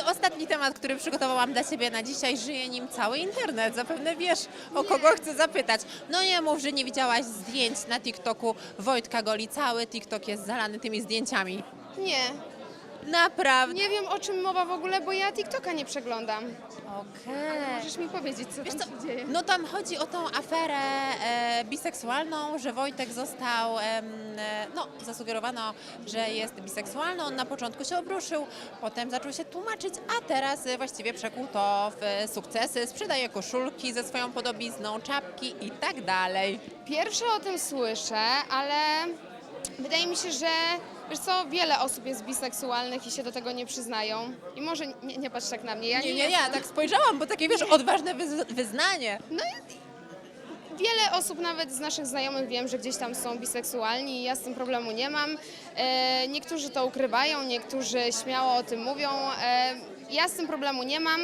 I ostatni temat, który przygotowałam dla Ciebie na dzisiaj, żyje nim cały internet. Zapewne wiesz, o kogo chcę zapytać. No nie mów, że nie widziałaś zdjęć na TikToku Wojtka Goli. Cały TikTok jest zalany tymi zdjęciami. Nie, Naprawdę. nie wiem o czym mowa w ogóle, bo ja TikToka nie przeglądam. Okej. Możesz mi powiedzieć, co Wiesz tam co, się dzieje? no tam chodzi o tą aferę e, biseksualną, że Wojtek został, em, e, no zasugerowano, że jest biseksualny, on na początku się obruszył, potem zaczął się tłumaczyć, a teraz e, właściwie przekuł to w e, sukcesy, sprzedaje koszulki ze swoją podobizną, czapki i tak dalej. Pierwsze o tym słyszę, ale wydaje mi się, że wiesz co, wiele osób jest biseksualnych i się do tego nie przyznają. I może nie, nie patrz tak na mnie, ja nie, Nie, nie, tak spojrzałam, bo takie wiesz, odważne wyz- wyznanie. No i wiele osób, nawet z naszych znajomych wiem, że gdzieś tam są biseksualni i ja z tym problemu nie mam. E, niektórzy to ukrywają, niektórzy śmiało o tym mówią. E, ja z tym problemu nie mam.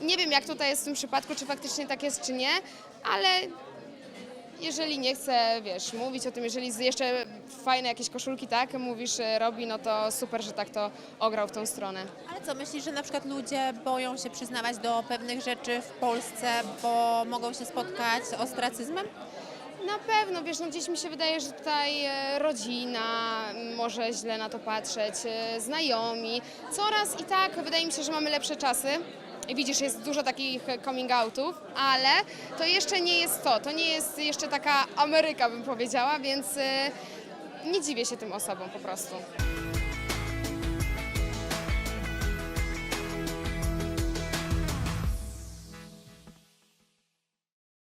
Nie wiem, jak tutaj jest w tym przypadku, czy faktycznie tak jest, czy nie, ale jeżeli nie chcę, wiesz, mówić o tym, jeżeli jeszcze fajne jakieś koszulki, tak, mówisz, e, robi, no to super, że tak to ograł w tą stronę. Ale co, myślisz, że na przykład ludzie boją się przyznawać do pewnych rzeczy w Polsce, bo mogą się spotkać z ostracyzmem? Na pewno, wiesz, no gdzieś mi się wydaje, że tutaj e, rodzina może źle na to patrzeć, e, znajomi. Coraz i tak wydaje mi się, że mamy lepsze czasy. Widzisz, jest dużo takich coming outów, ale to jeszcze nie jest to. To nie jest jeszcze taka Ameryka, bym powiedziała, więc e, nie dziwię się tym osobom po prostu.